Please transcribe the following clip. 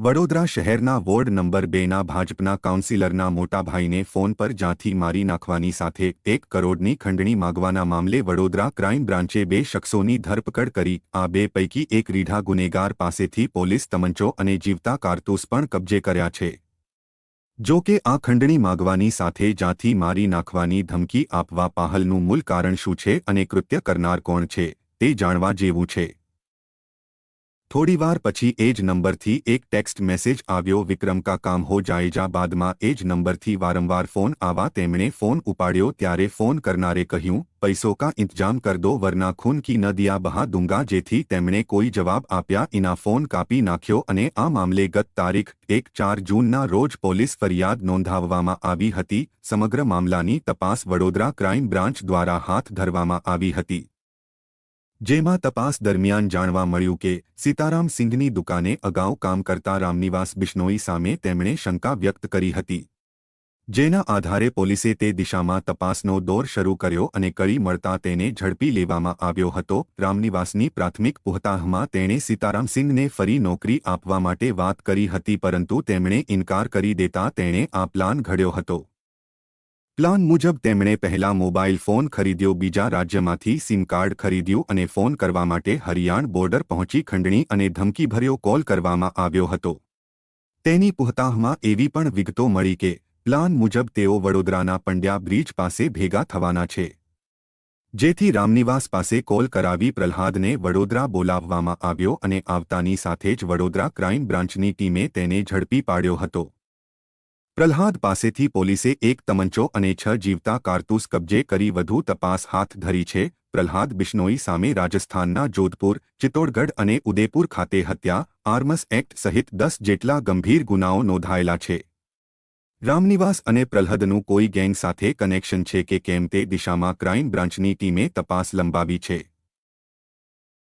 વડોદરા શહેરના ward number બેના ભાજપના કાઉન્સિલરના મોટાભાઈને ફોન પર જ્યાંથી મારી નાખવાની સાથે એક કરોડની ખંડણી માગવાના મામલે વડોદરા ક્રાઇમ બ્રાન્ચે બે શખ્સોની ધરપકડ કરી, આ બે પૈકી એક રીઢા ગુનેગાર પાસેથી પોલીસ તમંચો અને જીવતા કારતૂસ પણ કબજે કર્યા છે. જો કે આ ખંડણી માગવાની સાથે જ્યાંથી મારી નાખવાની ધમકી આપવા પાહલનું મૂળ કારણ શું છે અને કૃત્ય કરનાર કોણ છે, તે જાણવા જેવું છે. થોડીવાર પછી એ જ નંબરથી એક ટેક્સ્ટ મેસેજ આવ્યો, વિક્રમ કા કામ હો જાયજા બાદમાં એ જ નંબરથી વારંવાર ફોન આવા તેમણે ફોન ઉપાડ્યો ત્યારે ફોન કરનારે કહ્યું, પૈસો કા ઇંતજામ કર દો વરના ખૂન કી ન દિયા બહા દુંગા જેથી તેમણે કોઈ જવાબ આપ્યા એના ફોન કાપી નાખ્યો અને આ મામલે ગત તારીખ એક ચાર જૂનના રોજ પોલીસ ફરિયાદ નોંધાવવામાં આવી હતી. સમગ્ર મામલાની તપાસ વડોદરા ક્રાઇમ બ્રાન્ચ દ્વારા હાથ ધરવામાં આવી હતી. જેમાં તપાસ દરમિયાન જાણવા મળ્યું કે સીતારામ સિંઘની દુકાને અગાઉ કામ કરતા રામનિવાસ બિશ્નોઈ સામે તેમણે શંકા વ્યક્ત કરી હતી. જેના આધારે પોલીસે તે દિશામાં તપાસનો દોર શરૂ કર્યો અને કરી મળતા તેને ઝડપી લેવામાં આવ્યો હતો. રામનિવાસની પ્રાથમિક પુહતાહમાં તેણે સીતારામ સિંઘને ફરી નોકરી આપવા માટે વાત કરી હતી પરંતુ તેમણે ઇનકાર કરી દેતા તેણે આ પ્લાન ઘડ્યો હતો. પ્લાન મુજબ તેમણે પહેલા મોબાઈલ ફોન ખરીદ્યો, બીજા રાજ્યમાંથી સિમ કાર્ડ ખરીદ્યું અને ફોન કરવા માટે હરિયાણ બોર્ડર પહોંચી ખંડણી અને ધમકીભર્યો કોલ કરવામાં આવ્યો હતો. તેની પુહતાહમાં એવી પણ વિગતો મળી કે, પ્લાન મુજબ તેઓ વડોદરાના પંડ્યા બ્રિજ પાસે ભેગા થવાના છે. જેથી રામનિવાસ પાસે કોલ કરાવી પ્રહલાદને વડોદરા બોલાવવામાં આવ્યો અને આવતાની સાથે જ વડોદરા ક્રાઇમ બ્રાન્ચની ટીમે તેને ઝડપી પાડ્યો હતો. પ્રહલાદ પાસેથી પોલીસે એક તમંચો અને છ જીવતા કારતૂસ કબજે કરી વધુ તપાસ હાથ ધરી છે. પ્રહલાદ બિશ્નોઈ સામે રાજસ્થાનના જોધપુર, ચિત્તોડગઢ અને ઉદેપુર ખાતે હત્યા, આર્મસ એક્ટ સહિત દસ જેટલા ગંભીર ગુનાઓ નોંધાયેલા છે. રામનિવાસ અને પ્રહલાદનું કોઈ ગેંગ સાથે કનેક્શન છે કે કેમ તે દિશામાં ક્રાઇમ બ્રાન્ચની ટીમે તપાસ લંબાવી છે.